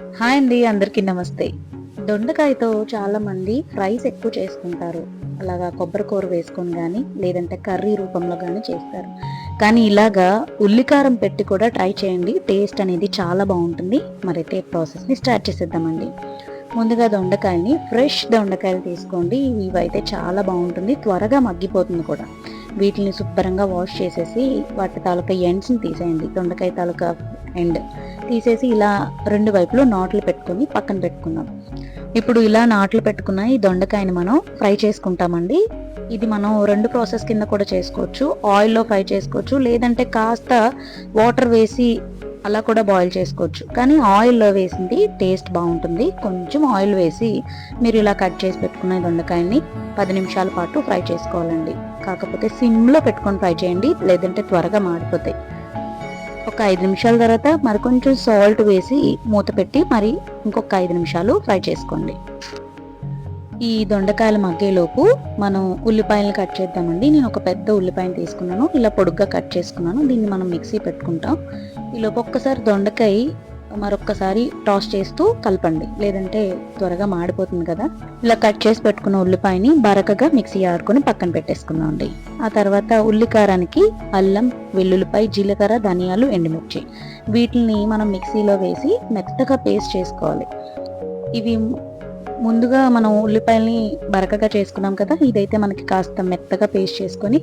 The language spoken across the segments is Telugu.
హాయ్ అండి అందరికీ నమస్తే. దొండకాయతో చాలామంది రైస్ ఫ్రైస్ ఎక్కువ చేసుకుంటారు. అలాగా కొబ్బరి కూర వేసుకొని కానీ లేదంటే కర్రీ రూపంలో కానీ చేస్తారు. కానీ ఇలాగా ఉల్లికారం పెట్టి కూడా ట్రై చేయండి. టేస్ట్ అనేది చాలా బాగుంటుంది. మరైతే ప్రాసెస్ని స్టార్ట్ చేసేద్దామండి. ముందుగా దొండకాయని ఫ్రెష్ దొండకాయలు తీసుకోండి. ఇవైతే చాలా బాగుంటుంది. త్వరగా మగ్గిపోతుంది కూడా. వీటిని శుభ్రంగా వాష్ చేసేసి వాటి తాలూకా ఎండ్స్ని తీసేయండి. దొండకాయ తాలూకా ఎండ్. తీసేసి ఇలా రెండు వైపులు నాట్లు పెట్టుకొని పక్కన పెట్టుకున్నాం ఇప్పుడు ఇలా నాట్లు పెట్టుకున్న ఈ దొండకాయని మనం ఫ్రై చేసుకుంటామండి. ఇది మనం రెండు ప్రాసెస్ కింద కూడా చేసుకోవచ్చు. ఆయిల్లో ఫ్రై చేసుకోవచ్చు. లేదంటే కాస్త వాటర్ వేసి అలా కూడా బాయిల్ చేసుకోవచ్చు. కానీ ఆయిల్లో వేసింది టేస్ట్ బాగుంటుంది. కొంచెం ఆయిల్ వేసి మీరు ఇలా కట్ చేసి పెట్టుకున్న ఈ దొండకాయని పది నిమిషాల పాటు ఫ్రై చేసుకోవాలండి. కాకపోతే సిమ్లో పెట్టుకొని ఫ్రై చేయండి. లేదంటే త్వరగా మాడిపోతాయి. ఒక ఐదు నిమిషాల తర్వాత మరి కొంచెం సాల్ట్ వేసి మూత పెట్టి మరి ఇంకొక ఐదు నిమిషాలు ఫ్రై చేసుకోండి. ఈ దొండకాయలు మగ్గేలోపు మనం ఉల్లిపాయలను కట్ చేద్దామండి. నేను ఒక పెద్ద ఉల్లిపాయను తీసుకున్నాను. ఇలా పొడుగ్గా కట్ చేసుకున్నాను. దీన్ని మనం మిక్సీ పెట్టుకుంటాం. ఈలోపు ఒక్కసారి దొండకాయ మరొక్కసారి టాస్ చేస్తూ కలపండి. లేదంటే త్వరగా మాడిపోతుంది కదా. ఇలా కట్ చేసి పెట్టుకున్న ఉల్లిపాయని బరకగా మిక్సీ ఆడుకొని పక్కన పెట్టేసుకుందాం ఆ తర్వాత ఉల్లికారానికి అల్లం వెల్లుల్లిపాయ జీలకర్ర ధనియాలు ఎండుమిర్చి. వీటిని మనం మిక్సీలో వేసి మెత్తగా పేస్ట్ చేసుకోవాలి. ఇవి ముందుగా మనం ఉల్లిపాయల్ని బరకగా చేసుకున్నాం కదా. ఇదైతే మనకి కాస్త మెత్తగా పేస్ట్ చేసుకొని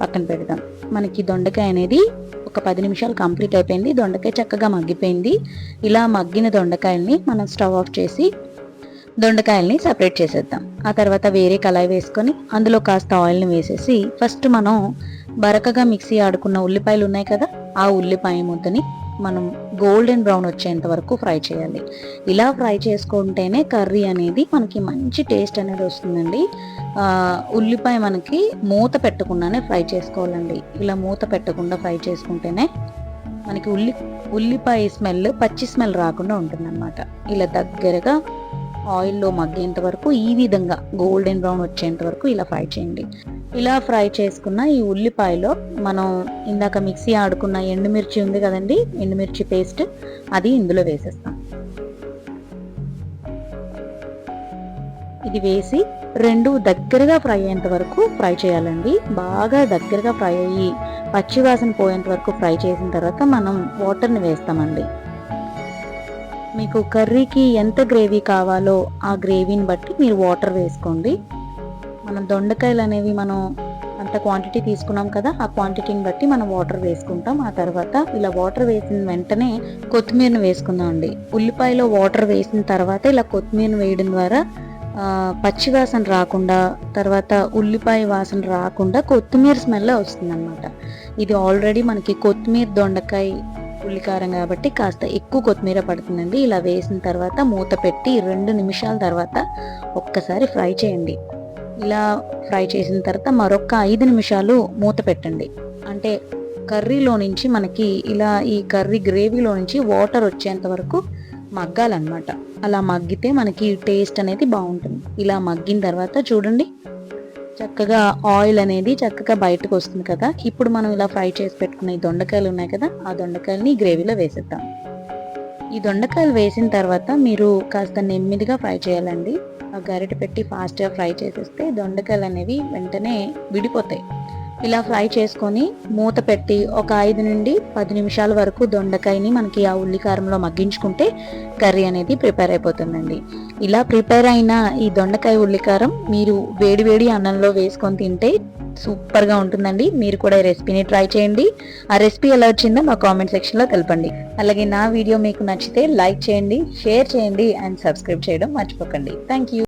పక్కన పెడదాం. మనకి దొండకాయ అనేది ఒక పది నిమిషాలు కంప్లీట్ అయిపోయింది. దొండకాయ చక్కగా మగ్గిపోయింది. ఇలా మగ్గిన దొండకాయల్ని మనం స్టవ్ ఆఫ్ చేసి దొండకాయల్ని సపరేట్ చేసేద్దాం. ఆ తర్వాత వేరే కళాయి వేసుకొని అందులో కాస్త ఆయిల్ని వేసేసి ఫస్ట్ మనం బరకగా మిక్సీ ఆడుకున్న ఉల్లిపాయలు ఉన్నాయి కదా ఆ ఉల్లిపాయ ముద్దని మనం గోల్డెన్ బ్రౌన్ వచ్చేంత వరకు ఫ్రై చేయాలి. ఇలా ఫ్రై చేసుకుంటేనే కర్రీ అనేది మనకి మంచి టేస్ట్ అనేది వస్తుందండి. ఉల్లిపాయ మనకి మూత పెట్టకుండానే ఫ్రై చేసుకోవాలండి. ఇలా మూత పెట్టకుండా ఫ్రై చేసుకుంటేనే మనకి ఉల్లి ఉల్లిపాయ స్మెల్ పచ్చి స్మెల్ రాకుండా ఉంటుందన్నమాట. ఇలా దగ్గరగా ఆయిల్లో మగ్గేంత వరకు ఈ విధంగా గోల్డెన్ బ్రౌన్ వచ్చేంత వరకు ఇలా ఫ్రై చేయండి. ఇలా ఫ్రై చేసుకున్న ఈ ఉల్లిపాయలో మనం ఇందాక మిక్సీ ఆడుకున్న ఎండుమిర్చి ఉంది కదండి ఎండుమిర్చి పేస్ట్ అది ఇందులో వేసేస్తాం. ఇది వేసి రెండు దగ్గరగా ఫ్రై అయ్యేంత వరకు ఫ్రై చేయాలండి. బాగా దగ్గరగా ఫ్రై అయ్యి పచ్చివాసన పోయేంత వరకు ఫ్రై చేసిన తర్వాత మనం వాటర్ని వేస్తామండి. మీకు కర్రీకి ఎంత గ్రేవీ కావాలో ఆ గ్రేవీని బట్టి మీరు వాటర్ వేసుకోండి. మనం దొండకాయలు అనేవి మనం అంత క్వాంటిటీ తీసుకున్నాం కదా ఆ క్వాంటిటీని బట్టి మనం వాటర్ వేసుకుంటాం. ఆ తర్వాత ఇలా వాటర్ వేసిన వెంటనే కొత్తిమీరను వేసుకుందాం అండి. ఉల్లిపాయలో వాటర్ వేసిన తర్వాత ఇలా కొత్తిమీరను వేయడం ద్వారా పచ్చి వాసన రాకుండా తర్వాత ఉల్లిపాయ వాసన రాకుండా కొత్తిమీర స్మెల్ వస్తుందన్నమాట. ఇది ఆల్రెడీ మనకి కొత్తిమీర దొండకాయ ఉల్లికారం కాబట్టి కాస్త ఎక్కువ కొత్తిమీర పడుతుందండి. ఇలా వేసిన తర్వాత మూత పెట్టి రెండు నిమిషాల తర్వాత ఒక్కసారి ఫ్రై చేయండి. ఇలా ఫ్రై చేసిన తర్వాత మరొక ఐదు నిమిషాలు మూత పెట్టండి. అంటే కర్రీలో నుంచి మనకి ఇలా ఈ కర్రీ గ్రేవీలో నుంచి వాటర్ వచ్చేంత వరకు మగ్గాలన్నమాట. అలా మగ్గితే మనకి టేస్ట్ అనేది బాగుంటుంది. ఇలా మగ్గిన తర్వాత చూడండి చక్కగా ఆయిల్ అనేది చక్కగా బయటకు వస్తుంది కదా. ఇప్పుడు మనం ఇలా ఫ్రై చేసి పెట్టుకున్న ఈ దొండకాయలు ఉన్నాయి కదా ఆ దొండకాయలని గ్రేవీలో వేసేద్దాం. ఈ దొండకాయలు వేసిన తర్వాత మీరు కాస్త నెమ్మదిగా ఫ్రై చేయాలండి. గరిట పెట్టి ఫాస్ట్గా ఫ్రై చేసేస్తే దొండకాయలు అనేవి వెంటనే విడిపోతాయి. ఇలా ఫ్రై చేసుకొని మూత పెట్టి ఒక ఐదు నుండి పది నిమిషాల వరకు దొండకాయని మనకి ఆ ఉల్లికారంలో మగ్గించుకుంటే కర్రీ అనేది ప్రిపేర్ అయిపోతుందండి. ఇలా ప్రిపేర్ అయిన ఈ దొండకాయ ఉల్లికారం మీరు వేడివేడి అన్నంలో వేసుకొని తింటే సూపర్గా ఉంటుందండి. మీరు కూడా ఈ రెసిపీని ట్రై చేయండి. ఆ రెసిపీ ఎలా వచ్చిందో మా కామెంట్ సెక్షన్లో తెలపండి. అలాగే నా వీడియో మీకు నచ్చితే లైక్ చేయండి షేర్ చేయండి అండ్ సబ్స్క్రైబ్ చేయడం మర్చిపోకండి. Thank you.